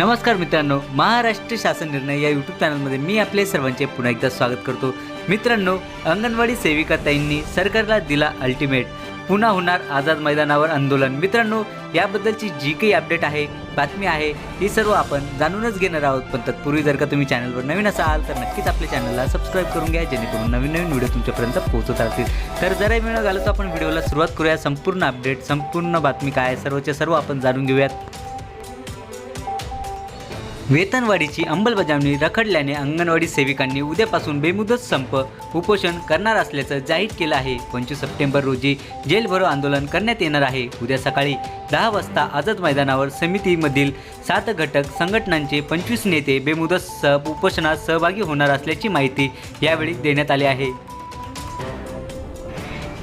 नमस्कार मित्रांनो महाराष्ट्र शासन निर्णय या यूट्यूब चॅनलमध्ये मी आपले सर्वांचे पुन्हा एकदा स्वागत करतो. मित्रांनो अंगणवाडी सेविका ताईंनी सरकारला दिला अल्टिमेट पुन्हा होणार आझाद मैदानावर आंदोलन. मित्रांनो याबद्दलची जी काही अपडेट आहे बातमी आहे ही सर्व आपण जाणूनच घेणार आहोत. पण तत्पूर्वी जर का तुम्ही चॅनलवर नवीन असाल तर नक्कीच आपल्या चॅनलला सबस्क्राईब करून घ्या जेणेकरून नवीन नवीन व्हिडिओ तुमच्यापर्यंत पोहोचत राहतील. तर जरा वेळ घालतो आपण व्हिडिओला सुरुवात करूया. संपूर्ण अपडेट संपूर्ण बातमी काय आहे सर्वच्या सर्व आपण जाणून घेऊयात. वेतनवाढीची अंमलबजावणी रखडल्याने अंगणवाडी सेविकांनी उद्यापासून बेमुदत संप उपोषण करणार असल्याचं जाहीर केलं आहे. पंचवीस सप्टेंबर रोजी जेलभरो आंदोलन करण्यात येणार आहे. उद्या सकाळी दहा वाजता आझाद मैदानावर समितीमधील सात घटक संघटनांचे पंचवीस नेते बेमुदत सब उपोषणात सहभागी होणार असल्याची माहिती यावेळी देण्यात आली आहे.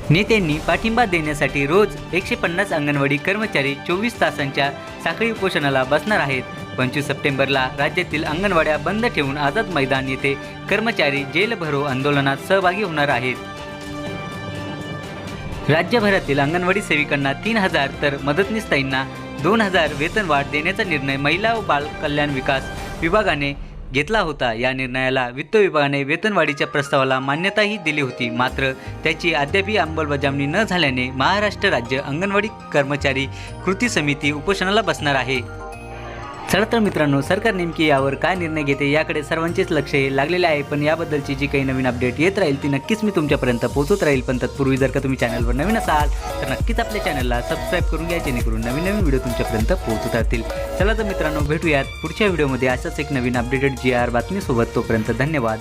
नेत्यांनी पाठिंबा देण्यासाठी रोज एकशे पन्नास अंगणवाडी कर्मचारी चोवीस तासांच्या साखळी उपोषणाला बसणार आहेत. पंचवीस सप्टेंबरला राज्यातील अंगणवाड्या बंद ठेवून आझाद मैदान येथे कर्मचारी जेल भरो आंदोलनात सहभागी होणार आहेत. राज्यभरातील अंगणवाडी सेविकांना तीन हजार तर मदतनीसताईंना दोन हजार वेतनवाढ देण्याचा निर्णय महिला व बाल कल्याण विकास विभागाने घेतला होता. या निर्णयाला वित्त विभागाने वेतनवाढीच्या प्रस्तावाला मान्यताही दिली होती. मात्र त्याची अद्यापही अंमलबजावणी न झाल्याने महाराष्ट्र राज्य अंगणवाडी कर्मचारी कृती समिती उपोषणाला बसणार आहे. चला तर मित्रांनो सरकार नेमकी यावर काय निर्णय घेते याकडे सर्वांचेच लक्ष हे लागलेले आहे. पण याबद्दलची जी काही नवीन अपडेट येत राहील ती नक्कीच मी तुमच्यापर्यंत पोहोचत राहील. पण तत्पूर्वी जर का तुम्ही चॅनलवर नवीन असाल तर नक्कीच आपल्या चॅनलला सबस्क्राईब करून घ्या जेणेकरून नवीन नवीन व्हिडिओ तुमच्यापर्यंत पोहोचत राहतील. चला तर मित्रांनो भेटूयात पुढच्या व्हिडिओमध्ये अशाच एक नवीन अपडेटेड जी आर बातमीसोबत. तोपर्यंत धन्यवाद.